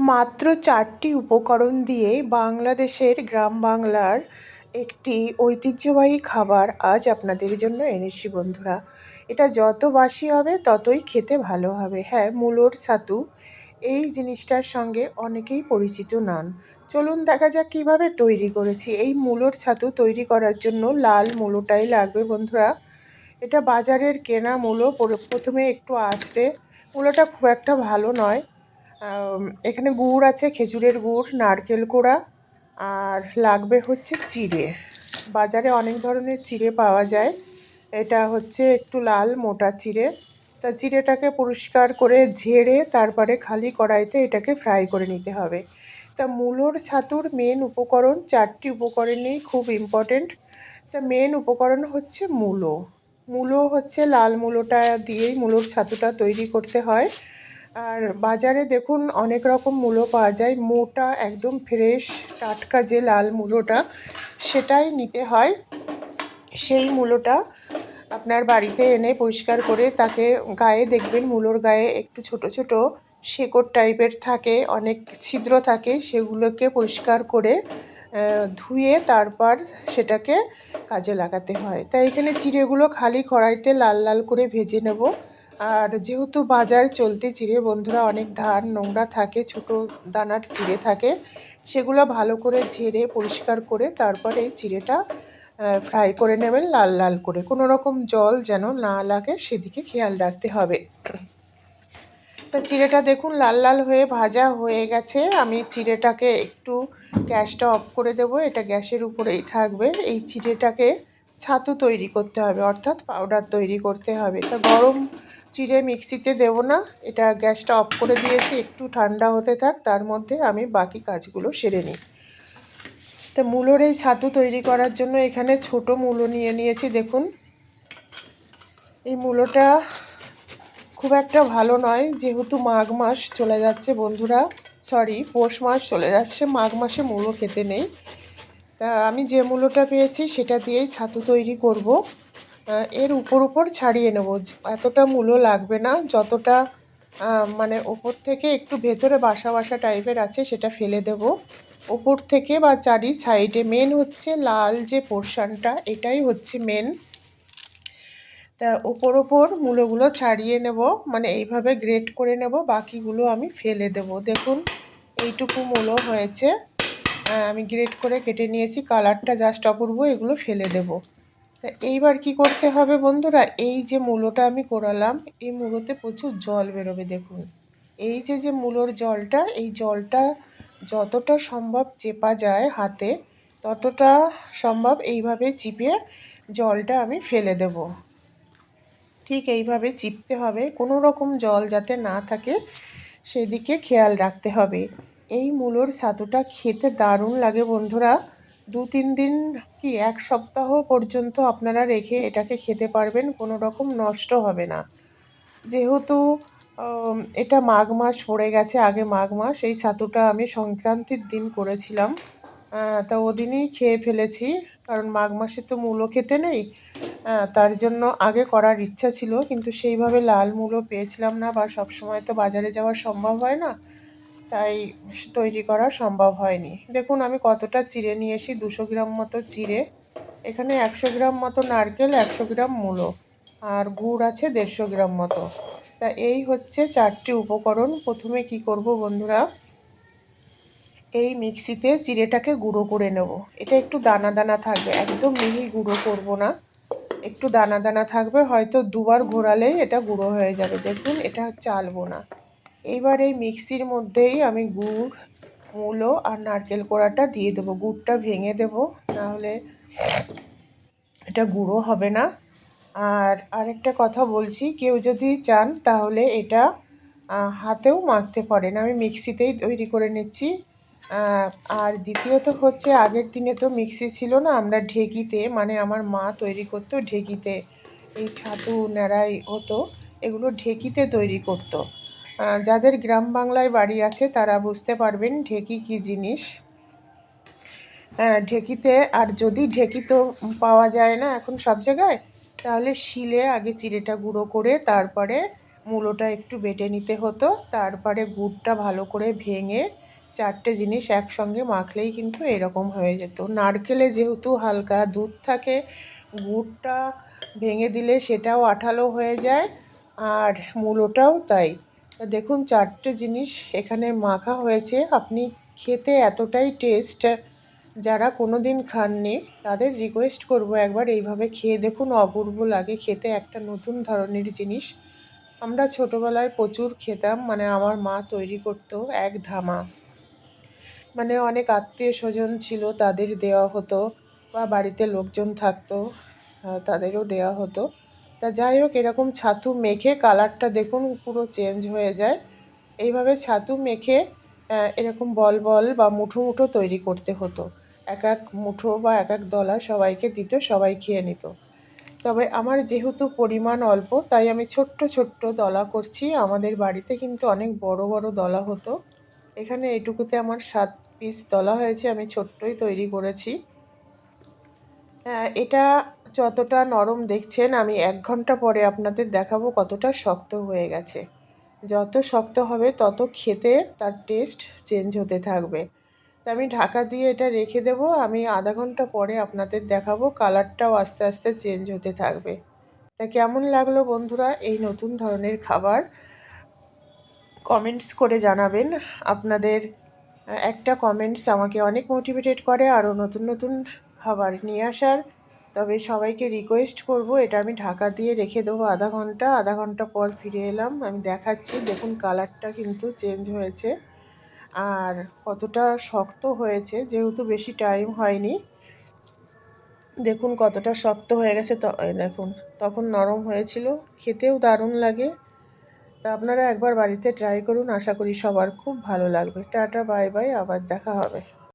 মাত্র চারটি উপকরণ দিয়ে বাংলাদেশের গ্রাম বাংলার একটি ঐতিহ্যবাহী খাবার আজ আপনাদের জন্য এনেছি বন্ধুরা। এটা যত বাসি হবে, ততই খেতে ভালো হবে। হ্যাঁ মূলোর ছাতু, এই জিনিসটার সঙ্গে অনেকেই পরিচিত নন। চলুন দেখা যাক কীভাবে তৈরি করেছি। এই মূলোর ছাতু তৈরি করার জন্য লাল মূলোটাই লাগবে বন্ধুরা। এটা বাজারের কেনা মূলো। প্রথমে একটু আঁচড়ে, মূলোটা খুব একটা ভালো নয়। এখানে গুড় আছে, খেজুরের গুড়, নারকেল কোড়া, আর লাগবে হচ্ছে চিড়ে। বাজারে অনেক ধরনের চিড়ে পাওয়া যায়। এটা হচ্ছে একটু লাল, মোটা চিড়ে। তা চিড়েটাকে পরিষ্কার করে ঝেড়ে তারপরে খালি কড়াইতে এটাকে ফ্রাই করে নিতে হবে। তা মূলোর ছাতুর মেন উপকরণ, চারটি উপকরণই খুব ইম্পর্টেন্ট তা মেন উপকরণ হচ্ছে মূলো। মূলো হচ্ছে লাল মূলোটা দিয়েই মূলোর ছাতুটা তৈরি করতে হয়। আর বাজারে দেখুন অনেক রকম মূলো পাওয়া যায়। মোটা, একদম ফ্রেশ টাটকা যে লাল মূলোটা, সেটাই নিতে হয়। সেই মূলোটা আপনার বাড়িতে এনে পরিষ্কার করে তাকে গায়ে দেখবেন, মূলোর গায়ে একটু ছোট ছোট শেকড় টাইপের থাকে, অনেক ছিদ্র থাকে, সেগুলোকে পরিষ্কার করে ধুয়ে তারপর সেটাকে কাজে লাগাতে হয়। তাই এখানে চিড়েগুলো খালি কড়াইতে লাল লাল করে ভেজে নেব। আর যেহেতু বাজার চলতে চিড়ে, বন্ধুরা অনেক ধান, নোংরা থাকে, ছোট দানার চিড়ে থাকে, সেগুলো ভালো করে ঝেড়ে পরিষ্কার করে তারপরে এই চিড়েটা ফ্রাই করে নেবেন লাল লাল করে। কোনো রকম জল যেন না লাগে, সেদিকে খেয়াল রাখতে হবে। তা চিড়েটা দেখুন লাল লাল হয়ে ভাজা হয়ে গেছে। আমি চিড়েটাকে একটু গ্যাসটা অফ করে দেবো, এটা গ্যাসের উপরেই থাকবে। এই চিড়েটাকে ছাতু তৈরি করতে হবে, অর্থাৎ পাউডার তৈরি করতে হবে। তা গরম চিড়ে মিক্সিতে দেব না, এটা গ্যাসটা অফ করে দিয়েছি, একটু ঠান্ডা হতে থাক, তার মধ্যে আমি বাকি কাজগুলো সেরে নিই। তা মূলোর এই ছাতু তৈরি করার জন্য এখানে ছোট মূলো নিয়ে নিয়েছি, দেখুন। এই মূলোটা খুব একটা ভালো নয়, যেহেতু মাঘ মাস চলে যাচ্ছে বন্ধুরা সরি পৌষ মাস চলে যাচ্ছে, মাঘ মাসে মূলো খেতে নেই। তা আমি যে মূলোটা পেয়েছি সেটা দিয়েই ছাতু তৈরি করব। এর উপর উপর ছাড়িয়ে নেব। এতটা মূলো লাগবে না। যতটা মানে ওপর থেকে একটু ভেতরে বাসা বাসা টাইপের আছে সেটা ফেলে দেব। ওপর থেকে বা চারি সাইডে মেন হচ্ছে লাল যে পোর্শানটা, এটাই হচ্ছে মেন তা ওপর ওপর মূলোগুলো ছাড়িয়ে নেব। মানে এইভাবে গ্রেট করে নেব। বাকিগুলো আমি ফেলে দেব। দেখুন, এইটুকু মূলো হয়েছে। আমি গ্রেট করে কেটে নিয়েছি। কালারটা জাস্ট অপূর্ব, এগুলো ফেলে দেব। এইবার কি করতে হবে বন্ধুরা? এই যে মূলোটা আমি করালাম, এই মূলোতে প্রচুর জল বেরোবে, দেখুন। এই যে যে মূলোর জলটা, এই জলটা যতটা সম্ভব চেপা যায় হাতে, ততটা সম্ভব এইভাবে চিপে জলটা আমি ফেলে দেব। ঠিক এইভাবে চিপতে হবে। কোনো রকম জল যাতে না থাকে, সেদিকে খেয়াল রাখতে হবে। এই মূলোর ছাতুটা খেতে দারুণ লাগে বন্ধুরা। দু তিন দিন কি এক সপ্তাহ পর্যন্ত আপনারা রেখে এটাকে খেতে পারবেন, কোনো রকম নষ্ট হবে না। যেহেতু এটা মাঘ মাস পড়ে গেছে, আগে মাঘ মাস, এই ছাতুটা আমি সংক্রান্তির দিন করেছিলাম। তা ওদিনই খেয়ে ফেলেছি, কারণ মাঘ মাসে তো মূলো খেতে নেই। তার জন্য আগে করার ইচ্ছা ছিল, কিন্তু সেইভাবে লাল মূলো পেয়েছিলাম না বা সবসময় তো বাজারে যাওয়া সম্ভব হয় না। তাই তৈরি করা সম্ভব হয়নি। দেখুন, আমি কতটা চিড়ে নিয়ে এসি দুশো গ্রাম মতো চিড়ে। এখানে একশো গ্রাম মতো নারকেল, একশো গ্রাম মূলো আর গুড় আছে দেড়শো গ্রাম মতো। তা এই হচ্ছে চারটি উপকরণ। প্রথমে কি করব বন্ধুরা? এই মিক্সিতে চিড়েটাকে গুঁড়ো করে নেব। এটা একটু দানা দানা থাকবে, একদম মিহি গুঁড়ো করব না। একটু দানা দানা থাকবে, হয়তো দুবার ঘোরালেই এটা গুঁড়ো হয়ে যাবে। দেখুন, এটা চালবো না। এইবার এই মিক্সির মধ্যেই আমি গুড়, মূলো আর নারকেল কোড়াটা দিয়ে দেবো। গুড়টা ভেঙে দেবো, নাহলে এটা গুঁড়ো হবে না। আর আরেকটা কথা বলছি, কেউ যদি চান তাহলে এটা হাতেও মাখতে পারেন। আমি মিক্সিতেই তৈরি করে নিচ্ছি। আর দ্বিতীয়ত হচ্ছে, আগের দিনে তো মিক্সি ছিল না, আমরা ঢেকিতে মানে আমার মা তৈরি করতো ঢেকিতে, এই ছাতু ন্যাড়াই হতো, এগুলো ঢেকিতে তৈরি করতো। যাদের গ্রাম বাংলায় বাড়ি আছে, তারা বুঝতে পারবেন ঢেকি কি জিনিস। ঢেকিতে, আর যদি ঢেকি তো পাওয়া যায় না এখন সব জায়গায়, তাহলে শিলে আগে চিড়েটা গুঁড়ো করে, তারপরে মূলোটা একটু বেটে নিতে হতো, তারপরে গুড়টা ভালো করে ভেঙে চারটে জিনিস একসঙ্গে মাখলেই কিন্তু এরকম হয়ে যেত। নারকেলে যেহেতু হালকা দুধ থাকে, গুড়টা ভেঙে দিলে সেটাও আঠালো হয়ে যায়, আর মূলোটাও তাই। দেখুন, চারটে জিনিস এখানে মাখা হয়েছে। আপনি খেতে এতটাই টেস্ট যারা কোনো দিন খাননি, তাদের রিকোয়েস্ট করব একবার এইভাবে খেয়ে দেখুন। অপূর্ব লাগে খেতে একটা নতুন ধরনের জিনিস। আমরা ছোটোবেলায় প্রচুর খেতাম মানে আমার মা তৈরি করতো এক ধামা। মানে অনেক আত্মীয় স্বজন ছিল, তাদের দেওয়া হতো বা বাড়িতে লোকজন থাকতো তাদেরও দেওয়া হতো। তা যাই হোক, এরকম ছাতু মেখে কালারটা দেখুন, পুরো চেঞ্জ হয়ে যায়। এইভাবে ছাতু মেখে এরকম বল বল বা মুঠো মুঠো তৈরি করতে হতো। এক এক মুঠো বা এক এক দলা সবাইকে দিত, সবাই খেয়ে নিত। তবে আমার যেহেতু পরিমাণ অল্প, তাই আমি ছোট্ট ছোট্ট দলা করছি। আমাদের বাড়িতে কিন্তু অনেক বড় বড় দলা হতো। এখানে এটুকুতে আমার সাত পিস দলা হয়েছে, আমি ছোট্টই তৈরি করেছি। এটা যতটা নরম দেখছেন, আমি এক ঘণ্টা পরে আপনাদের দেখাবো কতটা শক্ত হয়ে গেছে। যত শক্ত হবে, তত খেতে তার টেস্ট চেঞ্জ হতে থাকবে। তা আমি ঢাকা দিয়ে এটা রেখে দেবো। আমি আধা ঘণ্টা পরে আপনাদের দেখাবো, কালারটাও আস্তে আস্তে চেঞ্জ হতে থাকবে। তা কেমন লাগল বন্ধুরা এই নতুন ধরনের খাবার? কমেন্টস করে জানাবেন। আপনাদের একটা কমেন্টস আমাকে অনেক মোটিভেটেড করে আরও নতুন নতুন খাবার নিয়ে আসার। তবে সবাইকে রিকোয়েস্ট করব, এটা আমি ঢাকা দিয়ে রেখে দেবো আধা ঘণ্টা। আধা ঘণ্টা পর ফিরে এলাম, আমি দেখাচ্ছি, দেখুন কালারটা কিন্তু চেঞ্জ হয়েছে। আর কতটা শক্ত হয়েছে, যেহেতু বেশি টাইম হয়নি। দেখুন কতটা শক্ত হয়ে গেছে দেখুন, তখন নরম হয়েছিল, খেতেও দারুণ লাগে। তা আপনারা একবার বাড়িতে ট্রাই করুন, আশা করি সবার খুব ভালো লাগবে। টাটা বাই বাই আবার দেখা হবে।